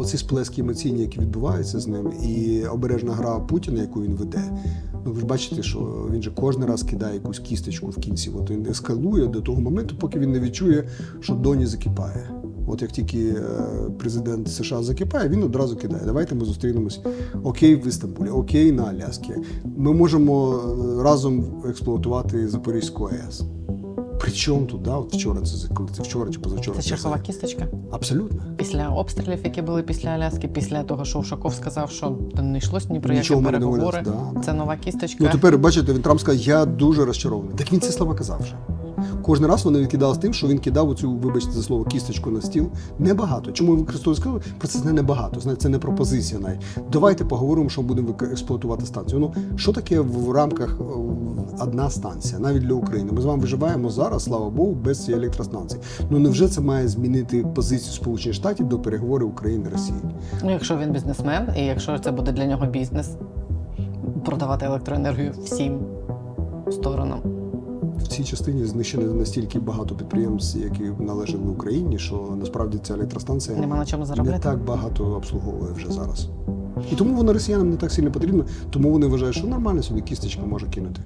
оці сплески емоційні, які відбуваються з ним, і обережна гра Путіна, яку він веде. Ну ви ж бачите, що він же кожен раз кидає якусь кісточку в кінці. От він ескалує до того моменту, поки він не відчує, що доні закипає. От як тільки е, президент США закипає, він одразу кидає. Давайте ми зустрінемось. Окей, в Істамбулі, окей, на Аляскі. Ми можемо е, разом експлуатувати Запорізьку АЕС. Причому тут, да, от вчора це коли це вчора чи позавчора. Це чергова кісточка. Абсолютно. Після обстрілів, які були після Аляски, після того, що Ушаков сказав, що не йшлось ні про які переговори. домовлялись, да. Це нова кісточка. Ну тепер бачите, він Трамп сказав, я дуже розчарований. Так він ці слова казав вже. Кожен раз вони відкидали з тим, що він кидав оцю, вибачте за слово, кісточку на стіл. Небагато. Чому використовують сказали? Про це не небагато. Знаєте, це не пропозиція навіть. Давайте поговоримо, що будемо експлуатувати станцію. Ну що таке в рамках е, одна станція, навіть для України? Ми з вами виживаємо зараз, слава Богу, без цієї електростанції. Ну невже це має змінити позицію Сполучених Штатів до переговорів України Росії? Ну, якщо він бізнесмен, і якщо це буде для нього бізнес, продавати електроенергію всім сторонам. Цій частині знищено настільки багато підприємств, які належали Україні, що насправді ця електростанція Нема на чому не так багато обслуговує вже зараз. І тому вона росіянам не так сильно потрібна, тому вони вважають, що нормально собі кісточка може кинути.